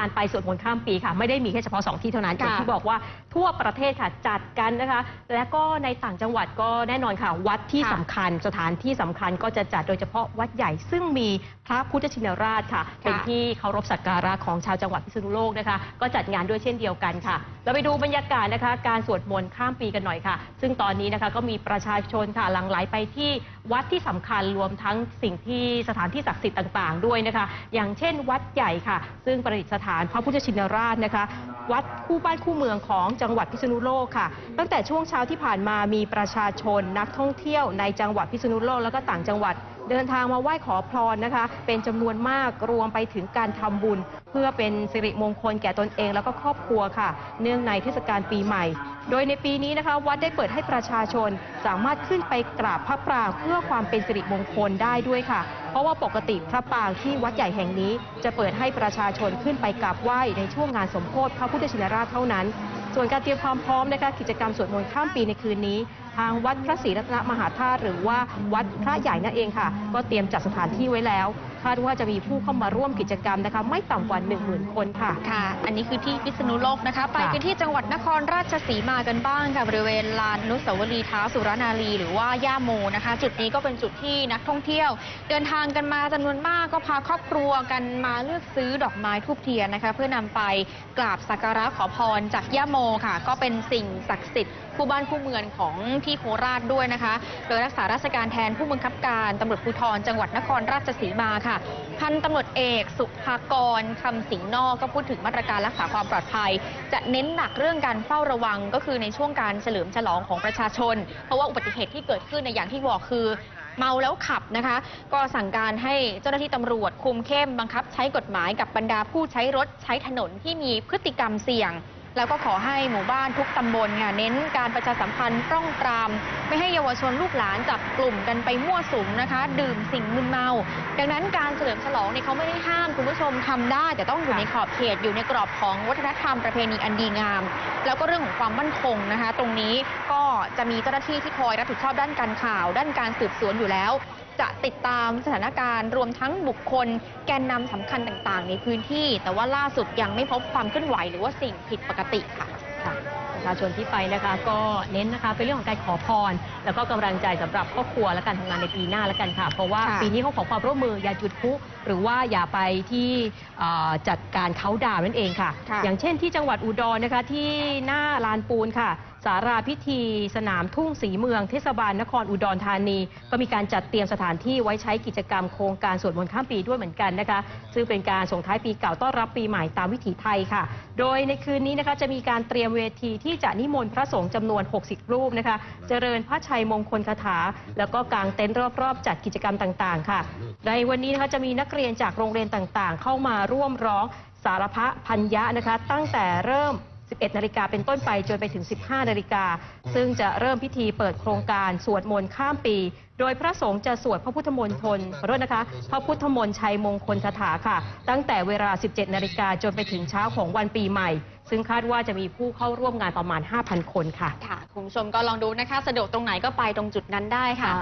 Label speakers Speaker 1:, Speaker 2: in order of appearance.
Speaker 1: การไปสวดมนต์ข้ามปีค่ะ ไม่ได้มีแค่เฉพาะ 2 ที่เท่านั้นอย่าง
Speaker 2: ค่ะ
Speaker 1: ที่บอกว่าทั่วประเทศค่ะจัดกันนะคะ และก็ในต่างจังหวัดก็แน่นอนค่ะ วัดที่
Speaker 2: ค่ะ
Speaker 1: สำคัญสถานที่สำคัญก็จะจัดโดยเฉพาะวัดใหญ่ซึ่งมีพระพุทธชินราชค่ะ เป็นที่เคารพสักการะของชาวจังหวัดพิษณุโลกนะคะ ก็จัดงานด้วยเช่นเดียวกันค่ะ เราไปดูบรรยากาศนะคะ การสวดมนต์ข้ามปีกันหน่อยค่ะ ซึ่งตอนนี้นะคะก็มีประชาชนค่ะหลั่งไหลไปที่วัดที่สำคัญรวมทั้งสิ่งที่สถานที่ศักดิ์สิทธิ์ต่างๆ ด้วยนะคะ อย่างเช่น วัดใหญ่ค่ะ ซึ่งประดิษฐานพระพุทธชินราชนะคะ วัดคู่บ้านคู่เมืองของจังหวัดพิษณุโลกค่ะ ตั้งแต่ช่วงเช้าที่ผ่านมามีประชาชนนักท่องเที่ยวในจังหวัดพิษณุโลก แล้วก็ต่างจังหวัด เดินทางมาไหว้ขอพรนะคะ เป็นจำนวนมากรวมไปถึงการทำบุญ เพื่อเป็นสิริมงคลแก่ตนเองแล้วก็ครอบครัวค่ะ เนื่องในเทศกาลปีใหม่ โดยในปีนี้นะคะ วัดได้เปิดให้ประชาชนสามารถขึ้นไปกราบพระปรางเพื่อความเป็นสิริมงคลได้ด้วยค่ะ เพราะว่าปกติพระปรางที่วัดใหญ่แห่งนี้ จะเปิดให้ประชาชนขึ้นไปกราบไหว้ในช่วงงานสมโภชพระพุทธชินราชเท่านั้น ส่วนการเตรียมความพร้อมนะคะกิจกรรมสวดมนต์ข้ามปีในคืนนี้ทางวัดพระศรีรัตนมหาธาตุหรือว่าวัดพระใหญ่นั่นเองค่ะ ก็เตรียมจัดสถานที่ไว้แล้วคาดว่าจะมีผู้เข้ามาร่วมกิจกรรมนะคะ ไม่ต่ำกว่า 1 0,000 คนค่ะ
Speaker 2: ค่ะ อันนี้คือที่พิษณุโลกนะคะ ไป
Speaker 1: ค่ะ
Speaker 2: กันที่จังหวัดนครราชสีมากันบ้างค่ะบริเวณลานอนุสาวรีย์เท้าสุรนารี หรือว่าย่าโมนะคะ จุดนี้ก็เป็นจุดที่นักท่องเที่ยว เดินทางกันมาจำนวนมากก็พาครอบครัวกันมาเลือกซื้อดอกไม้ทูบเทียนนะคะ เพื่อนำไปกราบสักการะขอพรจากย่าโมค่ะ ก็เป็นสิ่งศักดิ์สิทธิ์คู่บ้านคู่เมืองของที่โคราชด้วยนะคะ โดยรักษาราชการแทนผู้บังคับการตำรวจภูธรจังหวัดนครราชสีมาค่ะ พันตำรวจเอกสุภากรคำสิงห์นอกก็พูดถึงมาตรการรักษาความปลอดภัย จะเน้นหนักเรื่องการเฝ้าระวังก็คือในช่วงการเฉลิมฉลองของประชาชน เพราะว่าอุบัติเหตุที่เกิดขึ้นในอย่างที่บอกคือเมาแล้วขับนะคะ ก็สั่งการให้เจ้าหน้าที่ตำรวจคุมเข้มบังคับใช้กฎหมายกับบรรดาผู้ใช้รถใช้ถนนที่มีพฤติกรรมเสี่ยง แล้วก็ขอให้หมู่บ้านทุกตำบลค่ะเน้นการประชาสัมพันธ์ป้องปราม ไม่ให้เยาวชนลูกหลานจับกลุ่มกันไปมั่วสุมนะคะ ดื่มสิ่งมึนเมา ดังนั้นการเฉลิมฉลองเนี่ยเขาไม่ได้ห้ามคุณผู้ชมทำได้ แต่ต้องอยู่ในขอบเขตอยู่ในกรอบของวัฒนธรรมประเพณีอันดีงาม แล้วก็เรื่องของความมั่นคงนะคะ ตรงนี้ก็จะมีเจ้าหน้าที่ที่คอยรับผิดชอบด้านการข่าว ด้านการสืบสวนอยู่แล้ว จะติดตามสถานการณ์รวมทั้งบุคคล แกนนำสำคัญต่างๆ ในพื้นที่ แต่ว่าล่าสุดยังไม่พบความเคลื่อนไหวหรือว่าสิ่งผิดปกติค่ะ
Speaker 1: ค่ะประชาชนที่ไปนะคะก็เน้นนะคะเป็นเรื่องของการขอพร แล้วก็กำลังใจสำหรับครอบครัวและการทำงานในปีหน้าแล้วกันค่ะ เพราะว่า
Speaker 2: ค่ะ
Speaker 1: ปีนี้เขาขอความร่วมมืออย่าจุดพลุหรือว่าอย่าไปที่เอ่อจัดการเขาน์ดาวน์นั่นเองค่ะ
Speaker 2: ค่ะ
Speaker 1: อย่างเช่นที่จังหวัดอุดรนะคะที่หน้าลานปูนค่ะ สาราพิธี สนามทุ่งสีเมืองเทศบาลนครอุดรธานี ก็มีการจัดเตรียมสถานที่ไว้ใช้กิจกรรมโครงการสวดมนต์ข้ามปีด้วยเหมือนกันนะคะ ซึ่งเป็นการส่งท้ายปีเก่าต้อนรับปีใหม่ตามวิถีไทยค่ะ โดยในคืนนี้นะคะจะมีการเตรียมเวทีที่จะนิมนต์พระสงฆ์จำนวน 60 รูปนะคะ เจริญพระชัยมงคลคาถา แล้วก็กางเต็นท์รอบๆ จัดกิจกรรมต่างๆ ค่ะ ในวันนี้นะคะจะมีนักเรียนจากโรงเรียนต่างๆ เข้ามาร่วมร้องสารพะพัญญะนะคะ ตั้งแต่เริ่ม 11 นาฬิกาเป็นต้นไปจนไปถึง 15 นาฬิกา ซึ่งจะเริ่มพิธีเปิดโครงการสวดมนต์ข้ามปี โดยพระสงฆ์จะสวดพระพุทธมนตรขอโทษนะคะ พระพุทธมนต์ชัยมงคลคาถาค่ะ ตั้งแต่เวลา 17 นาฬิกาจนไปถึงเช้าของวันปีใหม่ ซึ่งคาดว่าจะมีผู้เข้าร่วมงานประมาณ 5,000 คนค่ะ
Speaker 2: ค่ะคุณผู้ชมก็ลองดูนะคะ สะดวกตรงไหนก็ไปตรงจุดนั้นได้ค่ะ